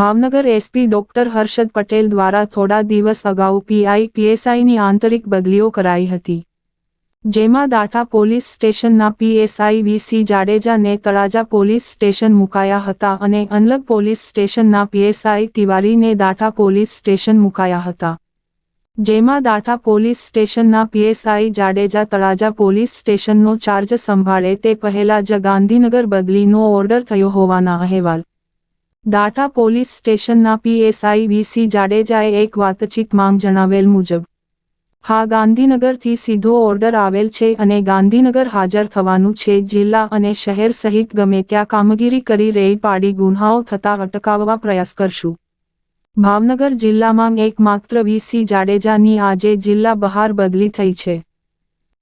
Bhavnagar SP doctor Harshad Patel દ્વારા થોડા દિવસ અગાઉ પીઆઈ પીએસઆઈની આંતરિક બદલીઓ કરાઈ હતી. જેમાં દાઠા પોલીસ સ્ટેશનના પીએસઆઈ વીસી જાડેજાને તળાજા પોલીસ સ્ટેશન મુકાયા હતા અને અનલગ પોલીસ સ્ટેશનના પીએસઆઈ તિવારીને દાઠા પોલીસ સ્ટેશન મુકાયા હતા. જેમાં દાઠા પોલીસ સ્ટેશનના પીએસઆઈ જાડેજા તળાજા પોલીસ સ્ટેશનનો ચાર્જ સંભાળે તે પહેલા જ ગાંધીનગર બદલીનો ઓર્ડર થયો હોવાના અહેવાલ. દાઠા પોલીસ સ્ટેશનના પીએસઆઈ વીસી જાડેજાએ એક વાતચીત માંગ જણાવેલ મુજબ, હા, ગાંધીનગરથી સીધો ઓર્ડર આવેલ છે અને ગાંધીનગર હાજર થવાનું છે. જિલ્લા અને શહેર સહિત ગમે ત્યાં કામગીરી કરી રેડ પાડી ગુન્હાઓ થતા અટકાવવા પ્રયાસ કરશું. ભાવનગર જિલ્લામાં એકમાત્ર વીસી જાડેજાની આજે જિલ્લા બહાર બદલી થઈ છે.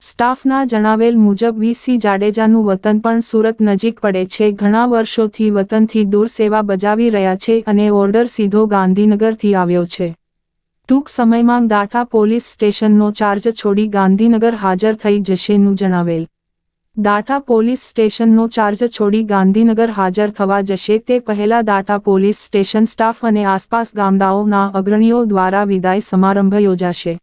સ્ટાફના જણાવેલ મુજબ વીસી જાડેજાનું વતન પણ સુરત નજીક પડે છે. ઘણા વર્ષોથી વતનથી દૂર સેવા બજાવી રહ્યા છે અને ઓર્ડર સીધો ગાંધીનગરથી આવ્યો છે. ટૂંક સમયમાં દાઠા પોલીસ સ્ટેશનનો ચાર્જ છોડી ગાંધીનગર હાજર થઈ જશેનું જણાવેલ. દાઠા પોલીસ સ્ટેશનનો ચાર્જ છોડી ગાંધીનગર હાજર થવા જશે તે પહેલા દાઠા પોલીસ સ્ટેશન સ્ટાફ અને આસપાસ ગામડાઓના અગ્રણીઓ દ્વારા વિદાય સમારંભ યોજાશે.